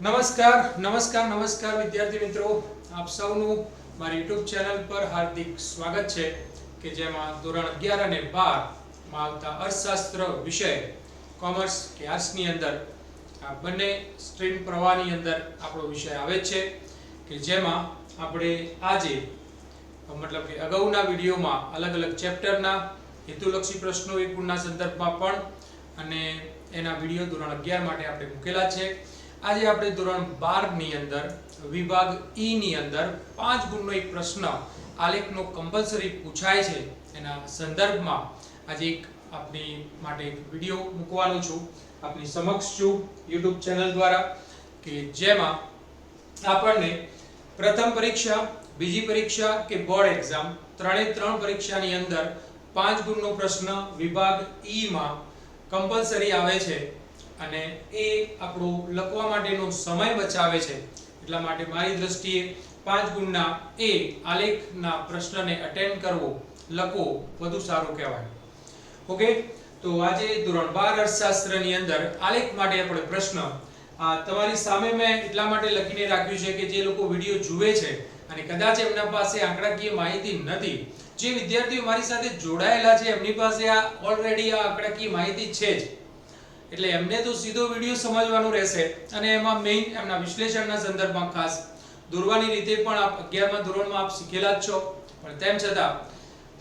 નમસ્કાર નમસ્કાર નમસ્કાર વિદ્યાર્થી મિત્રો. આપ સૌનું મારી યુટ્યુબ ચેનલ પર હાર્દિક સ્વાગત છે કે જેમાં ધોરણ 11 અને 12 માં આવતા અર્થશાસ્ત્ર વિષય, કોમર્સ કે આર્ટ્સની અંદર, આ બંને સ્ટ્રીમ પ્રવાહની અંદર આપણો વિષય આવે છે કે જેમાં આપણે આજે, મતલબ કે અગાઉના વિડીયોમાં અલગ અલગ ચેપ્ટરના હેતુલક્ષી પ્રશ્નો ગુણના સંદર્ભમાં પણ, અને એના વીડિયો ધોરણ 11 માટે આપણે મૂકેલા છે. આજે આપણે ધોરણ 12 ની અંદર, વિભાગ ઈ ની અંદર પાંચ ગુણનો એક પ્રશ્ન આલેખનો કમ્પલસરી પૂછાય છે. એના સંદર્ભમાં આજે એક આપની માટે એક વીડિયો મૂકવાનો છું. આપની સમક્ષ છું યુટ્યુબ ચેનલ દ્વારા કે જેમાં આપણને પ્રથમ પરીક્ષા, બીજી પરીક્ષા કે બોર્ડ એક્ઝામ ત્રણે ત્રણ પરીક્ષાની અંદર પાંચ ગુણનો પ્રશ્ન વિભાગ ઈમાં કમ્પલસરી આવે છે. અને એ આપણો લખવા માટેનો સમય બચાવે છે. એટલા માટે મારી દ્રષ્ટિએ પાંચ ગુણના એ આલેખના પ્રશ્નને અટેન્ડ કરવો, લખવો વધુ સારું કહેવાય. ઓકે તો આજે ધોરણ 12 અર્થશાસ્ત્રની અંદર આલેખ માટે આપણે પ્રશ્ન. આ તમારી સામે મેં એટલા માટે લખીને રાખ્યું છે કે જે લોકો વીડિયો જુએ છે અને કદાચ એમના પાસે આંકડાકીય માહિતી નથી, જે વિદ્યાર્થીઓ મારી સાથે જોડાયેલા છે, એમની પાસે આ ઓલરેડી આ આંકડાકીય માહિતી છે જ. એટલે એમને તો સીધો વીડિયો સમજવાનો રહેશે અને એમાં મેઇન એમના વિશ્લેષણના સંદર્ભમાં ખાસ દોરવાની રીતે પણ આપ 11મા ધોરણમાં આપ શીખેલા જ છો. પણ તેમ છતાં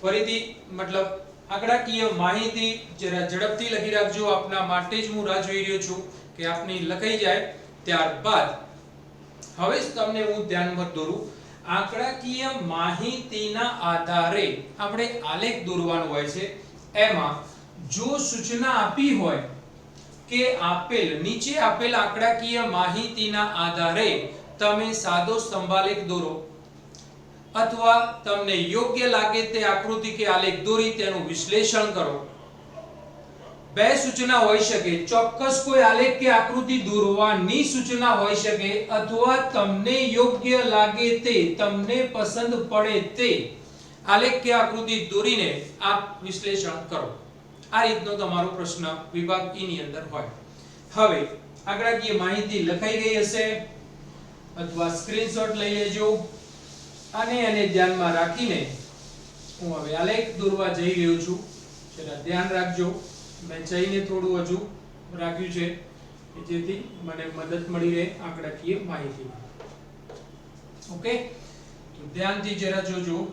ફરીથી મતલબ આંકડાકીય માહિતી જરા ઝડપથી લખી રાખજો. આપના માટે જ હું રાહ જોઈ રહ્યો છું કે આપની લખાઈ જાય ત્યારબાદ. હવે તમને હું ધ્યાનમાં દોરું. આંકડાકીય માહિતીના આધારે આપણે આલેખ દોરવાનો હોય છે. એમાં જો સૂચના આપી હોય કે આપેલ, નીચે આપેલ આંકડાકીય માહિતીના આધારે તમે સાદો સ્તંભાલેખ દોરો. અથવા તમને યોગ્ય લાગે તે આકૃતિ કે આલેખ દોરી તેનું વિશ્લેષણ કરો. બે સૂચના હોઈ શકે, ચોક્કસ કોઈ આલેખ કે આકૃતિ દોરવાની સૂચના હોઈ શકે, અથવા તમને યોગ્ય લાગે તે, તમને પસંદ પડે તે આલેખ કે આકૃતિ દોરીને આપ વિશ્લેષણ કરો. આ રીતનો તમારો પ્રશ્ન વિભાગ ઈ ની અંદર હોય. હવે આંકડાકીય માહિતી લખાઈ ગઈ હશે, અથવા સ્ક્રીનશોટ લઈ લેજો, અને એને ધ્યાનમાં રાખીને હું હવે આલેખ દોરવા જઈ રહ્યો છું. જરા ધ્યાન રાખજો. મેં જઈને થોડું હજુ રાખ્યું છે જેથી મને મદદ મળી રહે આંકડાકીય માહિતી ઓકે? તો ધ્યાનથી જરા જોજો.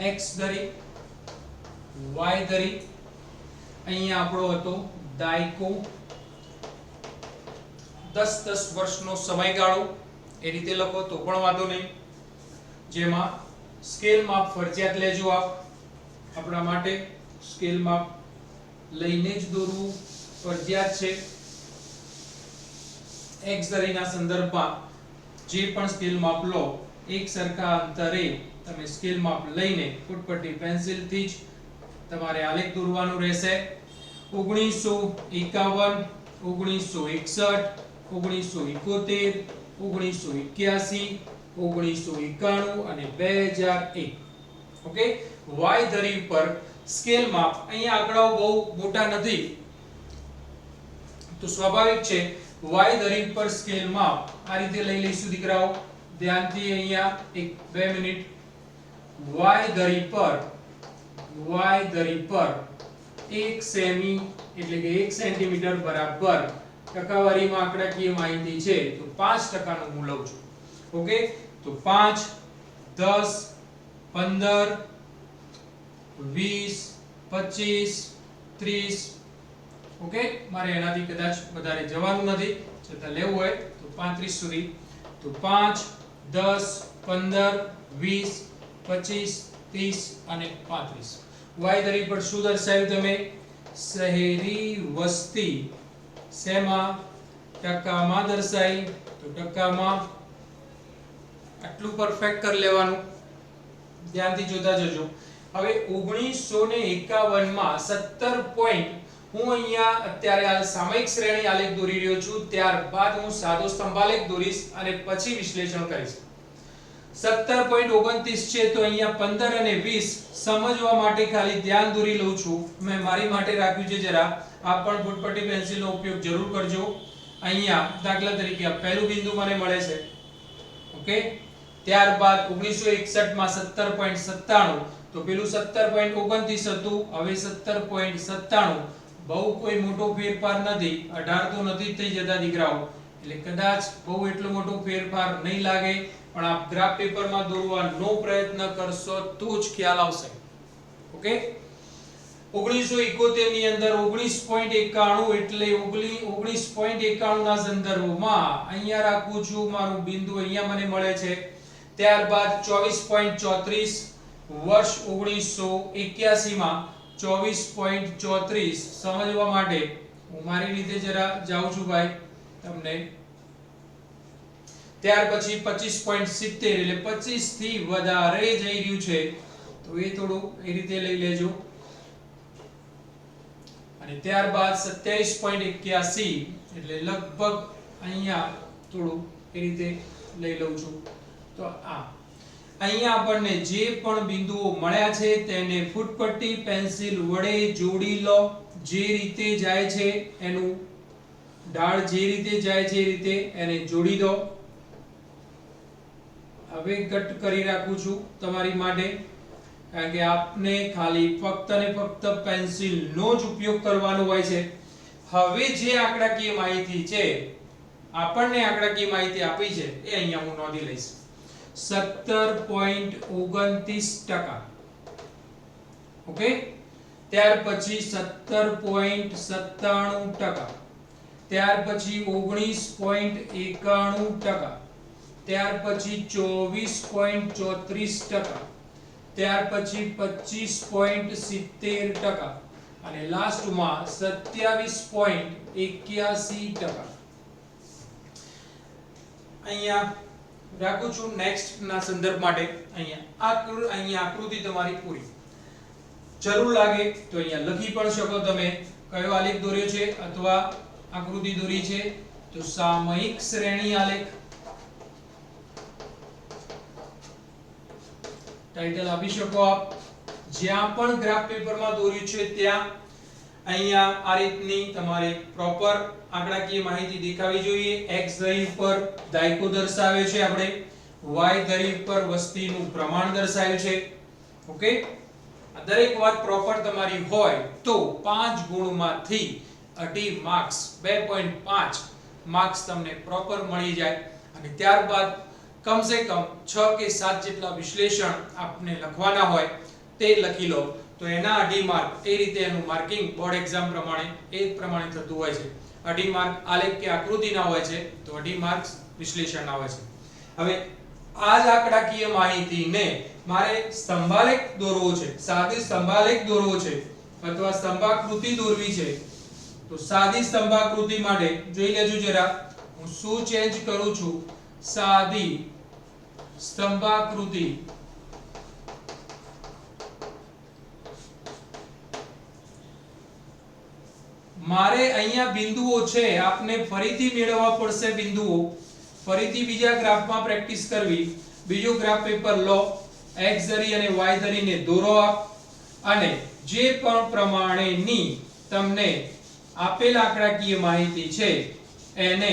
X ધરી y ધરી અહીંયા આપણો હતો દાયકો 10 10 વર્ષનો સમયગાળો. એ રીતે લખો તો પણ વાંધો નહીં. જેમાં સ્કેલ માપ ફરજિયાત લેજો આપ. આપણા માટે સ્કેલ માપ લઈને જ દોરવું ફરજિયાત છે. X ધરીના સંદર્ભમાં જે પણ સ્કેલ માપ લો, એક સરખા અંતરે તમે સ્કેલ માપ લઈને ફૂટપટ્ટી પેન્સિલથી જ તમારે આલેખ દોરવાનું રહેશે. 1951 1961 1971 1981 1991 અને 2001 ઓકે? વાય ધરી પર સ્કેલ માપ અહીંયા આંકડાઓ બહુ મોટા નથી. તો સ્વાભાવિક છે, વાય ધરી પર સ્કેલ માપ આ રીતે લઈ લઈશું દીકરાઓ. ધ્યાનથી અહીંયા એક બે મિનિટ y ધરી પર y ધરી પર 1 સેમી, એટલે કે 1 સેન્ટીમીટર બરાબર ટકાવારીમાં આંકડાકીય માહિતી છે, તો 5% નું હું લઉં છું. ઓકે? તો 5 10 15 20 25 30 ઓકે? મારે એનાથી કદાચ વધારે જવાનું નથી, છતાં લેવું હોય, તો 35 સુધી. તો 5 10 15 20 25 30 અને 35 વાય ધરી પર શું દર્શાવ્યું તમે? શહેરી વસ્તી. શેમાં? ટકામાં દર્શાવી તો ટકામાં આટલું પરફેક્ટ કરી લેવાનું. ધ્યાનથી જોતા જજો. હવે 1951 માં 17 પોઈન્ટ હું અહીંયા અત્યારે આ સામયિક શ્રેણી આલેખ દોરી રહ્યો છું. ત્યારબાદ હું સાદો સ્તંભાલેખ દોરીશ અને પછી વિશ્લેષણ કરીશ. સત્તર પોઈન્ટ ઓગણત્રીસ છે તો અહીંયા પંદર અને વીસ સમજવા માટે ખાલી ધ્યાન દોરી લઉં છું. મેં મારી માટે રાખ્યું છે જરા. આપ પણ ફૂટપટ્ટી પેન્સિલનો ઉપયોગ જરૂર કરજો. અહીંયા દાખલા તરીકે આ પહેલું બિંદુ મને મળે છે. ઓકે? ત્યારબાદ ઓગણીસો એકસઠમાં સત્તર પોઈન્ટ સત્તાણું. તો પેલું સત્તર પોઈન્ટ ઓગણત્રીસ હતું, હવે સત્તર પોઈન્ટ સત્તાણું. બહુ કોઈ મોટો ફેરફાર નથી, અઢાર તો નથી થઈ જતા દીકરાઓ. એટલે કદાચ બહુ એટલો મોટો ફેરફાર નહીં લાગે. પણ આપ ગ્રાફ પેપરમાં દોરવાનો પ્રયત્ન કરશો તો જ ખ્યાલ આવશે. ઓકે ઓગણીસો એકોતેરની અંદર ઓગણીસ પોઈન્ટ એકાણું એટલે ઓગણીસ પોઈન્ટ એકાણું ના સંદર્ભમાં અહીંયા રાખું છું, મારું બિંદુ અહીંયા મને મળે છે. ત્યારબાદ ચોવીસ પોઈન્ટ ચોત્રીસ, વર્ષ ઓગણીસો એક્યાસી માં ચોવીસ પોઈન્ટ ચોત્રીસ સમજવા માટે હું મારી રીતે જરા જાઉં છું ભાઈ, તમને ત્યાર પછી પચીસ પોઈન્ટ સિત્તેર એટલે પચીસથી વધારે જઈ રહ્યું છે. તો એ થોડું એ રીતે લઈ લેજો. અને ત્યારબાદ સત્યાવીસ પોઈન્ટ એક્યાસી એટલે લગભગ અહીંયા થોડું એ રીતે લઈ લઉં છું. તો આ. અહીંયા આપણને જે પણ બિંદુઓ મળ્યા છે તેને ફૂટપટ્ટી, પેન્સિલ વડે જોડી લો. જે રીતે જાય છે એનું ઢાળ જે રીતે જાય છે એ રીતે એને જોડી દો. હવે કટ કરી રાખું છું તમારી માટે, કારણ કે આપને ખાલી ફક્ત ને ફક્ત પેન્સિલનો જ ઉપયોગ કરવાનો હોય છે. હવે જે આંકડાકીય માહિતી છે, આપણને આંકડાકીય માહિતી આપી છે, એ અહીંયા હું નોંધી લઈશ. સત્તર પોઈન્ટ ઓગણત્રીસ ટકા. ઓકે? ત્યાર પછી સત્તર પોઈન્ટ સત્તાણું ટકા. ત્યાર પછી ઓગણીસ પોઈન્ટ એકાણું ટકા. ત્યાર પછી ચોવીસ પોઈન્ટ ચોત્રીસ ટકા. ત્યાર પછી પચીસ પોઈન્ટ સિત્તેર ટકા. અને લાસ્ટમાં સત્યાવીસ પોઈન્ટ એક્યાસી ટકા. અહીંયા રાખું છું નેક્સ્ટ ના સંદર્ભ માટે. અહીંયા આ અહીંયા આકૃતિ તમારી પૂરી. જરૂર લાગે તો અહીંયા લખી પણ શકો તમે. કયો આલેખ દોર્યો છે અથવા આકૃતિ દોરી છે? તો સામયિક શ્રેણી આલેખ. ટાઇટલ આપી શકો આપ. જ્યાં પણ ગ્રાફ પેપરમાં દોર્યું છે, ત્યાં અહીંયા આ રીતની તમારે પ્રોપર આંકડાકીય માહિતી દેખાવી જોઈએ. X ધરી ઉપર દાયકો દર્શાવે છે આપણે. Y ધરી ઉપર વસ્તીનું પ્રમાણ દર્શાવ્યું છે. ઓકે આ દરેક વાત પ્રોપર તમારી હોય તો 5 ગુણમાંથી અઢી માર્ક્સ 2.5 માર્ક્સ તમને પ્રોપર મળી જાય. અને ત્યારબાદ કમસે કમ 6 કે 7 જેટલા વિશ્લેષણ આપને લખવાના હોય તે લખી લો. તો એના અઢી માર્ક એ રીતે એનું માર્કિંગ બોર્ડ એક્ઝામ પ્રમાણે એ પ્રમાણે થતું હોય છે. અઢી માર્ક આલેખ કે આકૃતિના હોય છે, તો અઢી માર્ક્સ વિશ્લેષણના હોય છે. હવે આ જ આંકડાકીય માહિતીને મારે સ્તંભાલેખ દોરવો છે, સાદી સ્તંભાલેખ દોરવો છે, અથવા સ્તંભાકૃતિ દોરવી છે, તો સાદી સ્તંભાકૃતિ માટે જોઈ લેજો જરા. હું શું ચેન્જ કરું છું? સાદી સ્તંભાકૃતિ. મારે અહીંયા બિંદુઓ છે, આપને ફરીથી મેળવવા પડશે બિંદુઓ. ફરીથી બીજા ગ્રાફમાં પ્રેક્ટિસ કરવી. બીજો ગ્રાફ પેપર લો. X ધરી અને y ધરીને દોરો આપ. અને જે પણ પ્રમાણેની તમને આપેલ આંકડાકીય માહિતી છે, એને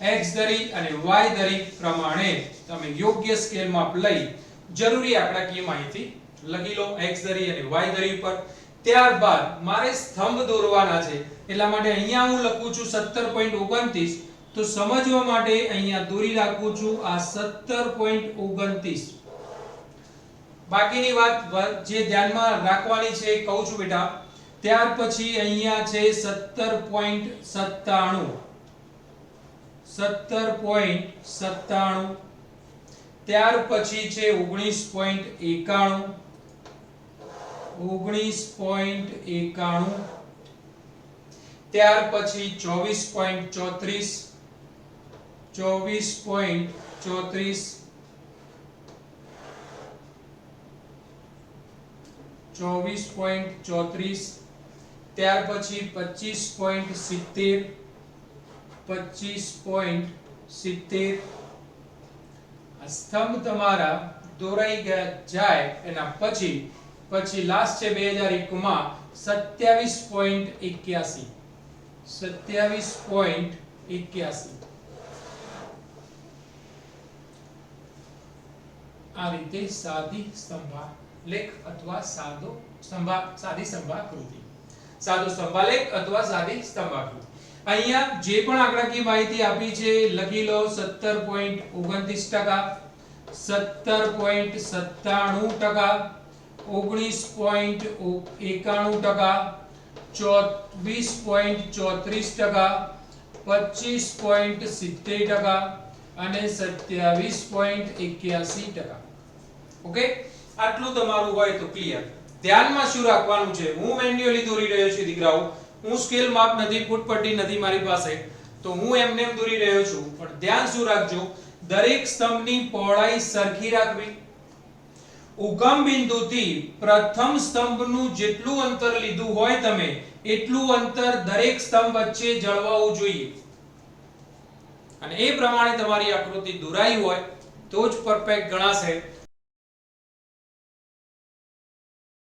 x ધરી અને y ધરી પ્રમાણે તમે યોગ્ય સ્કેલ માપ લઈ જરૂરી આંકડાકીય માહિતી લખી લો x ધરી અને y ધરી પર ત્યારબાદ મારે સ્તંભ દોરવાના છે, એટલા માટે અહીંયા હું લખું છું 17.29 તો સમજવા માટે અહીંયા દોરી રાખું છું આ 17.29 બાકીની વાત જે ધ્યાનમાં રાખવાની છે કહું છું બેટા. ત્યાર પછી અહીંયા છે 17.97 17.97 ત્યાર પછી છે 19.91 ઓગણીસ પોઈન્ટ એકાણું. ત્યાર પછી ચોવીસ પોઈન્ટ ચોત્રીસ. ચોવીસ પોઈન્ટ ચોત્રીસ. ચોવીસ પોઈન્ટ ચોત્રીસ. ત્યાર પછી પચીસ પોઈન્ટ સિત્તેર. પચીસ પોઈન્ટ સિત્તેર. સ્તંભ તમારા દોરાઈ જાય એના પછી પછી લાસ્ટ છે 2001 માં 27.81 27.81 આ રીતે સાદી સ્તંભાલેખ અથવા સાદો સ્તંભા, સાદી સ્તંભાકૃતિ સાદો સ્તંભાલેખ અથવા સાદી સ્તંભાકૃતિ અહીંયા જે પણ આંકડાકીય માહિતી આપી છે, લખી લો 17.29 ટકા 17.97 ટકા 19.91 ટકા 24.34 ટકા 25.70 ટકા અને 27.81 ટકા. ઓકે? આટલું તમારું હોય તો ક્લિયર ધ્યાનમાં શું રાખવાનું છે? હું મેન્યુઅલી દોરી રહ્યો છું, દીકરાઓ. હું સ્કેલ માપ નથી, ફૂટપટ્ટી નથી મારી પાસે, તો હું એમને એમ દોરી રહ્યો છું. પણ ધ્યાન શું રાખજો, દરેક સ્તંભની પહોળાઈ સરખી રાખવી. ઉગમ બિંદુથી પ્રથમ સ્તંભનું જેટલું અંતર લીધું હોય તમે, એટલું અંતર દરેક સ્તંભ વચ્ચે જળવાવું જોઈએ. અને એ પ્રમાણે તમારી આકૃતિ દોરાઈ હોય, તો જ પરફેક્ટ ગણાશે.